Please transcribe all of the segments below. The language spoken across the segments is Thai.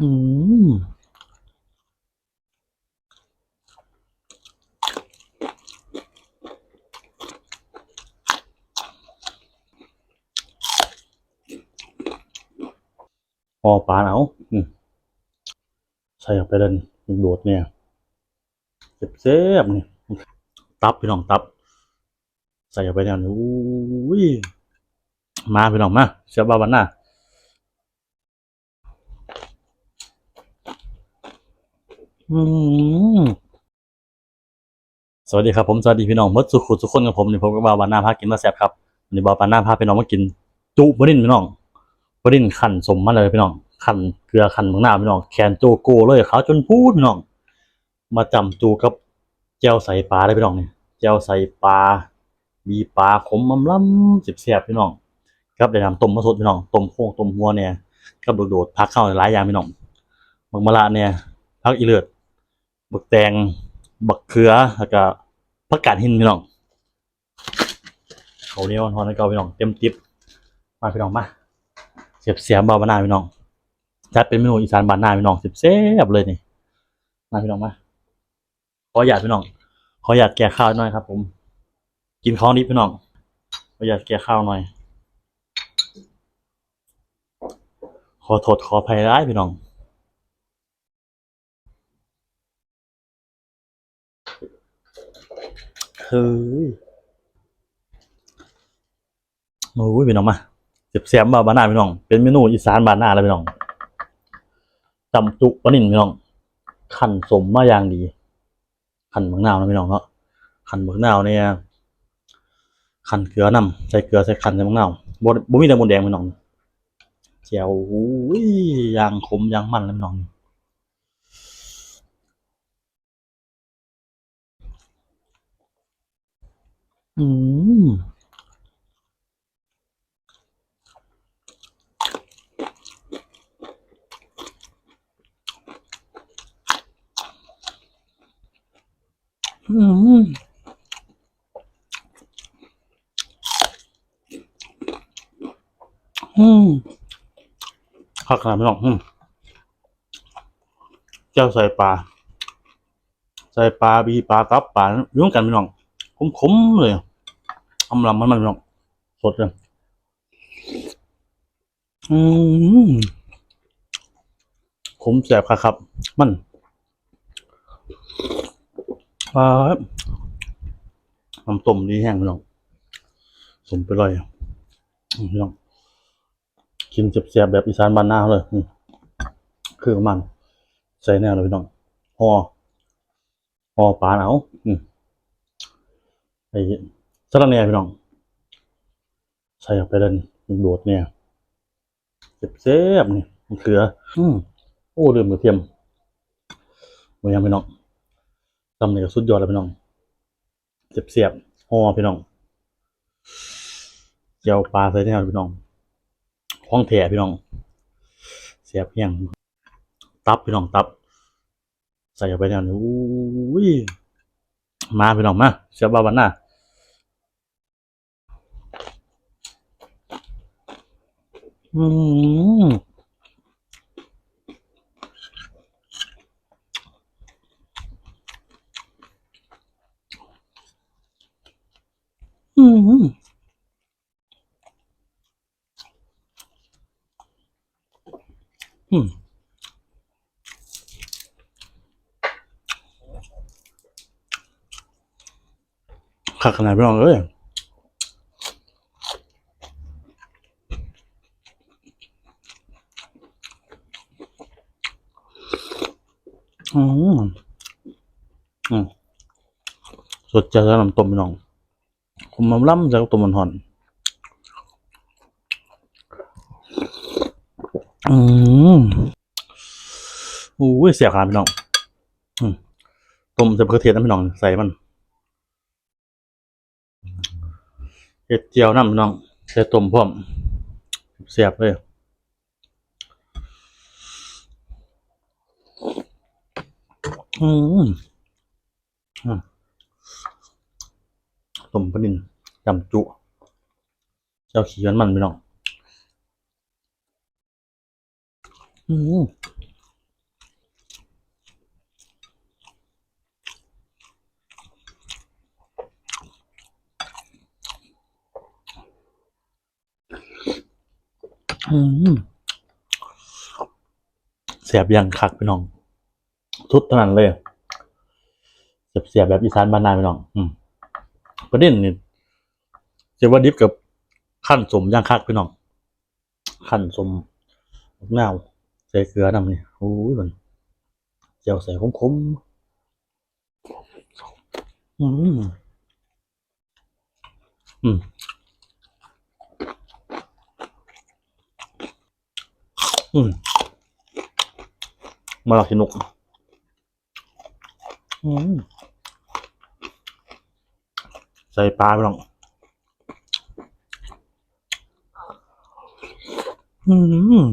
อืมพอปลาเอาอืมใส่ออกไปเดินโดดเนี่ยเจ็บๆนี่ยตับพี่น้องตับ ใส่ออกไปเนี่ยนี่อุ้ยมาพี่น้องมาเสียบาวันหน้า อืม สวัสดีครับผมสวัสดีพี่น้องมดสุขุทุกคนกับผมนี่ผมกับาวบานหน้าพากินมาแซ่บครับวันนี้บาวบานหน้าพาพี่น้องมากิน จุบรินพี่น้องบรินขันสมมาเลยพี่น้องขันเกลือขันบางหน้าพี่น้องแคนโจโก้เลยขาวจนพูดพี่น้อง มาจำจูกับเจียวใส่ปลาเลยพี่น้องนี่เจียวใส่ปลามีปลาขมอำล้ำสิบเสียบพี่น้องครับได้นำต้มมาสดพี่น้องต้มโค้งต้มหัวเนี่ยกับโดดๆพักเข้าหลายอย่างพี่น้องบักมะระเนี่ยพักอีเลือด บักแตง บักเขือแล้วก็ผักกาดหินพี่น้องเขาเนี้ยวทอนให้เกาพี่น้องเต็มติ๊บมาพี่น้องมาเสียบเสียบบาบานาพี่น้องจัดเป็นเมนูอีสานบ้านนาพี่น้องเสียบเสียบเลยนี่มาพี่น้องมาขออยากพี่น้องขออยากแก่ข้าวหน่อยครับ ผม กินข้าวนิดพี่น้องขออยากแก่ข้าวหน่อยขอโทษขออภัยร้ายพี่น้อง เฮ้ยโอ้ยพี่น้องมาเสียบเสียบมาบานาพี่น้อง เป็นเมนูอีสานบานาเลยพี่น้องจำจุปนิ่นพี่น้องขันสมมาอย่างดีขันมะนาวนะพี่น้องเนาะขันมะนาวเนี่ยขันเกลือนำใส่เกลือใส่ขันใส่มะนาวบ่บ่มีแต่หมดแดงพี่น้องเจียวอุ้ยยางขมยางมันเลยพี่น้อง อืมอืมอืมผักขาไม่หรอกอืมเจ้าใส่ปลา ใส่ปลาบีปลาตับปลายู่ด้วยกันไม่หรอกขมๆเลย อำลำมันมันไม่หรอกสดเลยอืมขมแสบครับครับ มันปลาน้ำต้มดีแห้งพี่น้องสมไปเลยอืมพี่น้องกินเจ็บๆแบบอีสานบ้านนาเลยคือมัน ใส่แน่เลยพี่น้องห่อห่อปลาเอาอืมไอ้ สะระแหน่พี่น้อง ใส่ออกไปเลยโดดเนี่ยเจ็บๆนี่มันเกลือ อืมโอ้ลืมกระเทียมหมูยังพี่น้องตำเนี่ยก็สุดยอดแล้วพี่น้องเจ็บเสียบห่อพี่น้องเจียวปลาใส่แน่พี่น้องห้องแถพี่น้อง เสียบเพียงตับพี่น้องตับ ใส่ออกไปเนี่ยอุ้ยมาพี่น้องมาเสียบบาวันหน้า อืมอืมอืมขักขนาดพี่น้องเอ้ย อืมอืมสดจะน้ำต้มน้องผมมาล้ำจากต้มมันหอนอืมอู้ยเสียขาพี่น้องต้มใส่มะเขือเทศนะพี่น้อง ใส่มันเห็ดเจียวน้ำพี่น้องใส่ต้มพร้อมเสียบเลย อืมสมประดินจำจุเจ้าขี้มันมันไปน้องอืมอเสียบยังคักไปน้อง ทุดเท่านั้นเลยเสียบเสียบแบบอีสานบ้านนาพี่น้อง อืมประเด็นนี่เจว่าดิฟกับขั้นสมย่างคักพี่น้องขั้นสมมะนาใส่เกลือนำนี่โอ้ยมันเจียวใส่ขมๆอืมอืมอืมมาลักสนุก ใส่ปลาพี่น้องอืม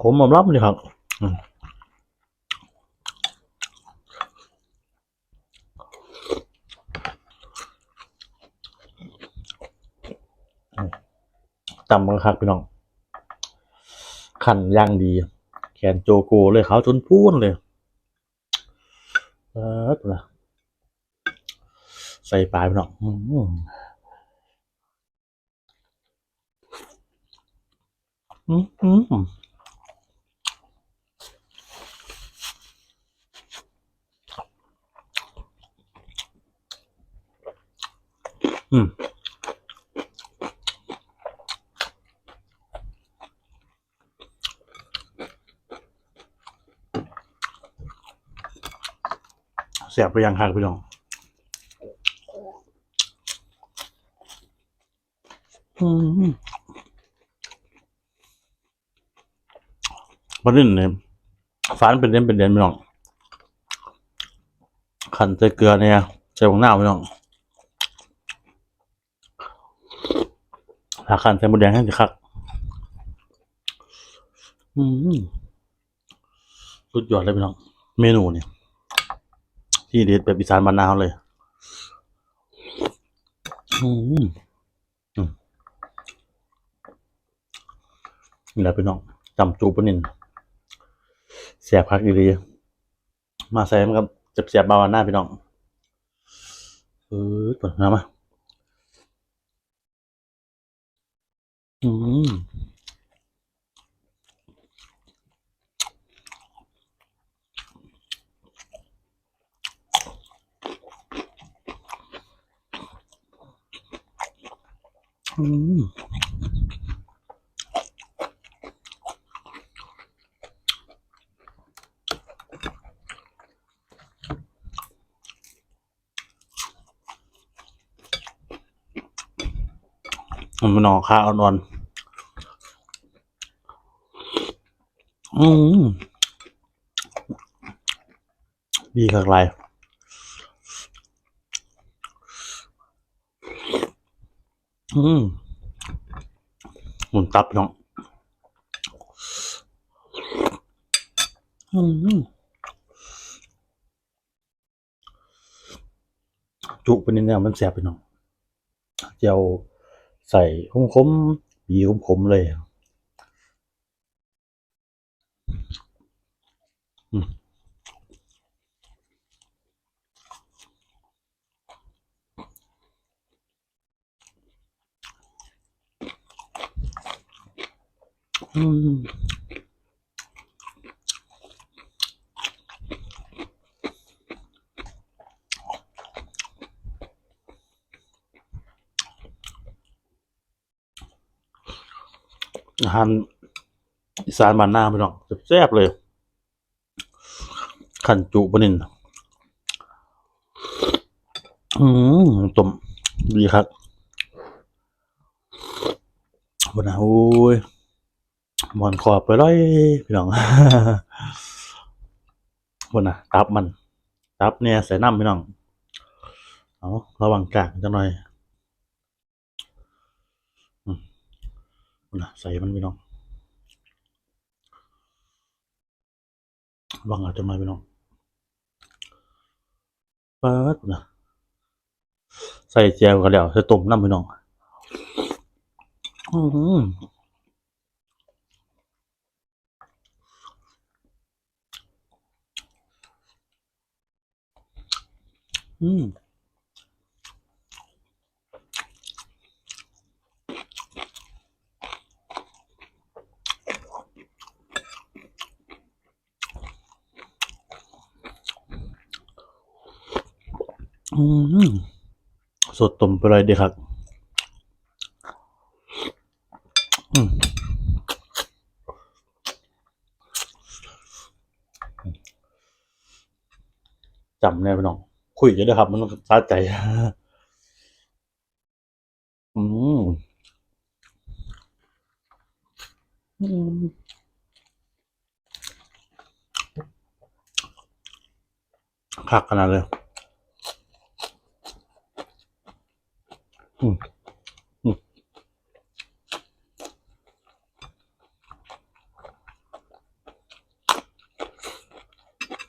ผมมารับเลยครับอืมตำบังคักพี่น้องขันย่างดีแข นโจโกเลยเขาวจนพูนเลยเออนะใส่ปลายพี่น้ออืมอืมอืมอืม เสียบไปยังคักพี่น้องอืมประเด็นเนี่ยฟ้านเป็นเด่นเป็นเด่นพี่น้องขันใส่เกลือเนี่ยใส่ผงหน้าพี่น้องถ้าขันใส่หมดแดงให้สิคักอืมสุดยอดเลยพี่น้อง เมนูเนี่ย ที่เด็ดแบบอีสานบ้านนาเขาเลยอืมอืมนี่แหละพี่น้องจำจูปะนินเสียบพักดีๆมาใส่มันกับจับเสียบบาวาน่าพี่น้องเออตัวน้ำมาอืม มันนอข้าวอ่อนอืมดีคักไร อืมหมุนตับน้องอืมจุเป็นเนี่ยมันแสบไปน้องเจียวใส่คมคมๆบีคมคมเลยอืม อืมอาหารอีสานบ้านนาพี่น้องแซ่บเลย ขันจุปนินอืมต้มดีครับบนนะโอ้ย หมอนขอบไปเลยพี่น้องบนนะตับมัน ตับเนี่ยใส่น้ำพี่น้อง เอาระวังกางจังหน่อยบนนะใส่มันพี่น้องระวังอาจจะหน่อยพี่น้องเปิดนะใส่แจวกันแล้วใส่ต้มน้ำพี่น้อง อืม อืมอืมสดต้มไปเลยดีครับจำแน่พี่น้อง คุยกันด้วยครับ มันสะใจอืมอืมคักขนาดเลยอืมอืม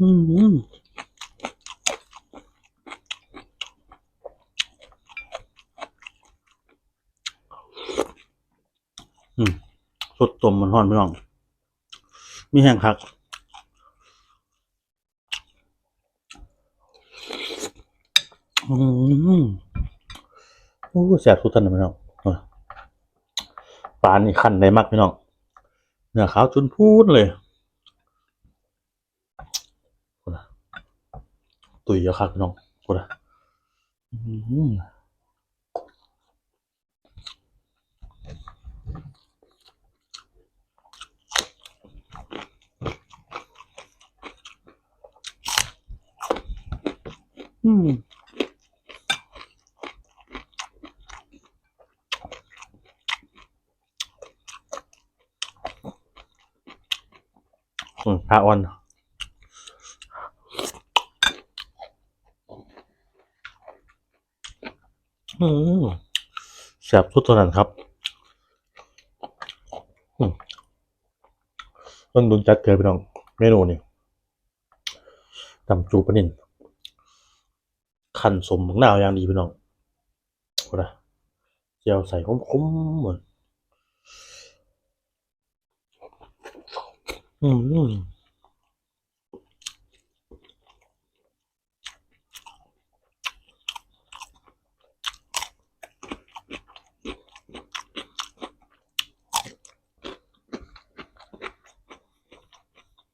อืมอืม สดต้มมันห่อนพี่น้อง มีแห้งคักอืมโอ้แสบทุกท่านพี่น้องเอาปลานี่ขั้นได้มากพี่น้องเนื้อขาวจุนพูดเลยตุยเยอะคักพี่น้องพูนะอืม อืมอืมพระอ่อนอืมแสบทุกตัวนั้นครับอืมต้นดุนจัดเกินพี่น้อง เมนูนี่ตำจูปนิน ขันสมของหนาวอย่างดีพี่น้องโอ้นะเจียวใส่คมๆเหมือนอืม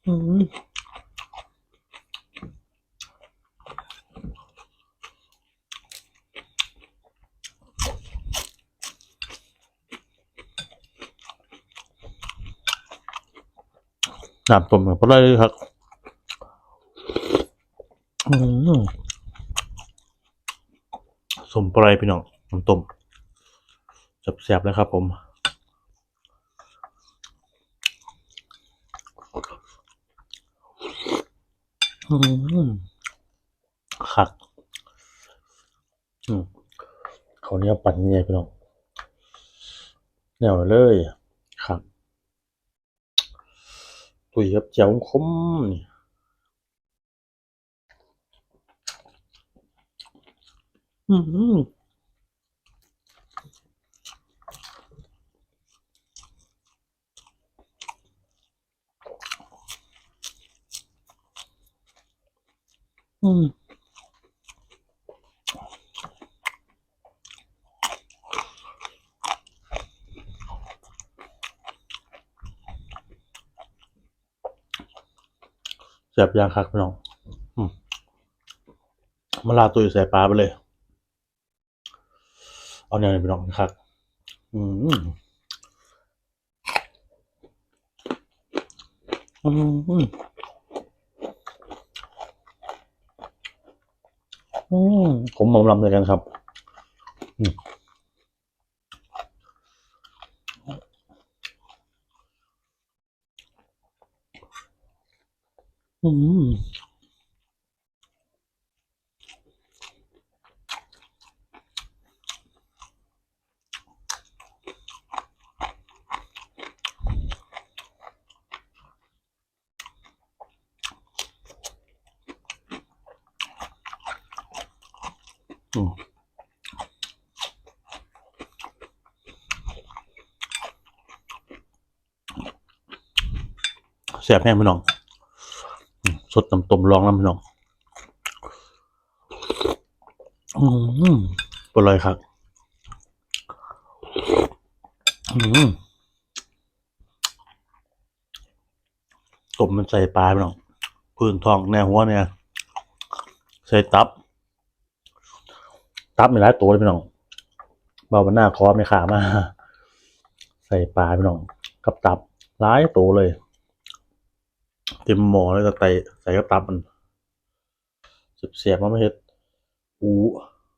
อืม น้ำต้มกับปลาไหลครับสมปลาไหลพี่น้องน้ำต้มแซ่บๆเลยครับผมอืมคักเขาเนี้ปั่นเงี้ยพี่น้องแนวเลยครับ ตุยกับเจียวคมนี่อืมอืม แซ่บยางคักพี่น้องมาลาตุยใส่ปลาไปเลย เอาแนวนี้พี่น้องครับอืมอืมอืมอืมผมมอมลำเลยกันครับ อืม อืมอืมแซ่บแห้งพี่น้อง ดน้ำต้มลองน้ำพี่น้องอืมปลอยครับอืมต้มมันใส่ปลาพี่น้องพื้นทองแนวหัวเนี่ย ใส่ตับ ตับมีหลายตัวเลยพี่น้องเบาบนหน้าคอไม่ขามา ใส่ปลาพี่น้อง กับตับหลายตัวเลย เต็มหม้อเลยตะไตใส่กับตับมันเสียบมาไม่เฮ็ดอู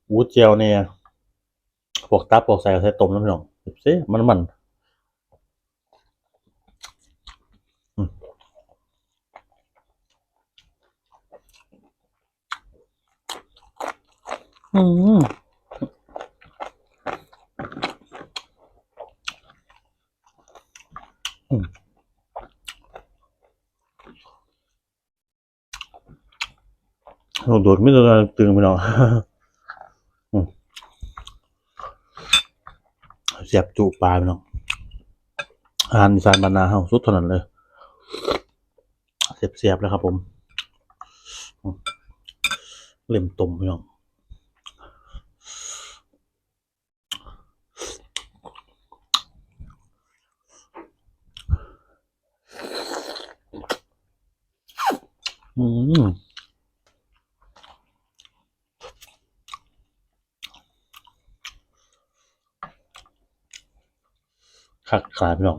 อูเจียวเนี่ยพวกตับพวกใส่ใส่ต้มแล้วพี่น้องเสียมันมันอืมอืมอืม โอ้โดดไม่โดนตึงพี่น้องอืมเสียบจุปลาพี่น้องอาหารอีสานบานนาเฮาสุดเท่านั้นเลยเสียบเสียบๆแล้วครับผมอืมเล่มตุ่มพี่น้องอืม ขัดขาพี่น้อง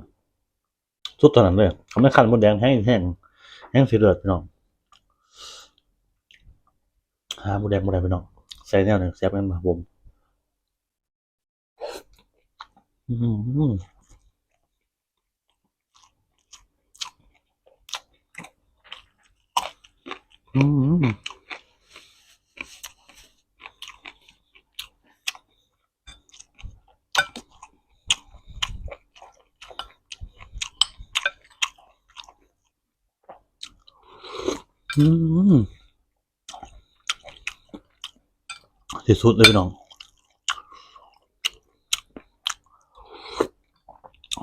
สุดเท่านั้นเลยเขาไม่ขันมดแดงแห้งแห้งแห้งสีเลือดพี่น้องหามดแดงมดแดงพี่น้องใส่แนวหนึ่งแซ่บกันมาผมอืมอืมอืม ที่สุดเลยพี่น้อง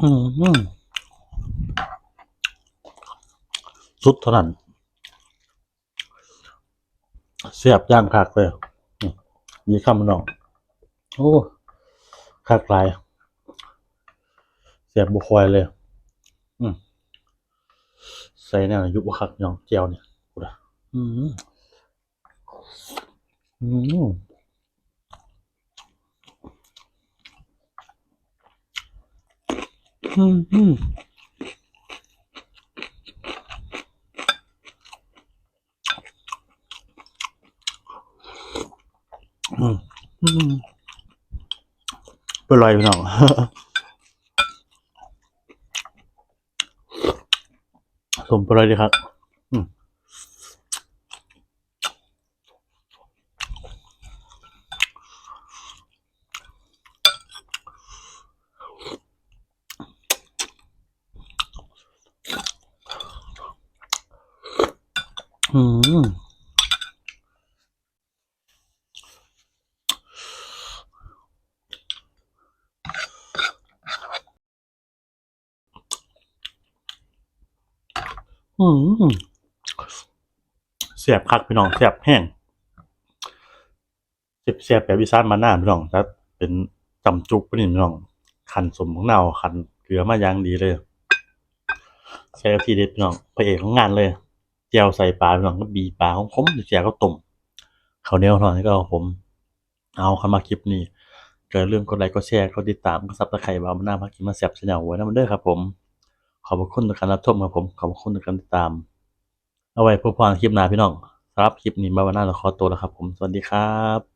อืมสุดเท่านั้นเสียบย่างคักเลยมยี่คำมันน้อง โอ้คักหลายเสียบบุคอยเลย อืมใส่แนวยุบคักน้องเจียวเนี่ย อืมอืมอืมอืมอืมเป็นไรพี่น้องสมเป็นไรดีครับ อืม อืมอืมเสียบคักพี่น้องเสียบแห้งเสียบเสียบแบบวิซานมาหน้าพี่น้องถ้าเป็นจำจุกพี่น้องคันสมของเนาคันเกลือมาอย่างดีเลยใส่กะทิเด็ดพี่น้องพระเอกของงานเลย เจียวใส่ปลาพี่น้องก็บีปลาของผมเสียก็ต้มเขาเนี้ยหน่อยก็เอาผม เอาเข้ามาคลิปนี้เกิดเรื่องกดไลค์กดแชร์กดติดตามกดซับตะไครต์บ่าวหน้าพักกินมาแซ่บชแนลไว้นะมันเด้อครับผม ขอบคุณต่อการรับชมครับผม ขอบคุณต่อการติดตาม เอาไว้พบกันคลิปหน้าพี่น้องสำหรับคลิปนี้บ่าวหน้าเราขอตัวแล้วครับผม สวัสดีครับ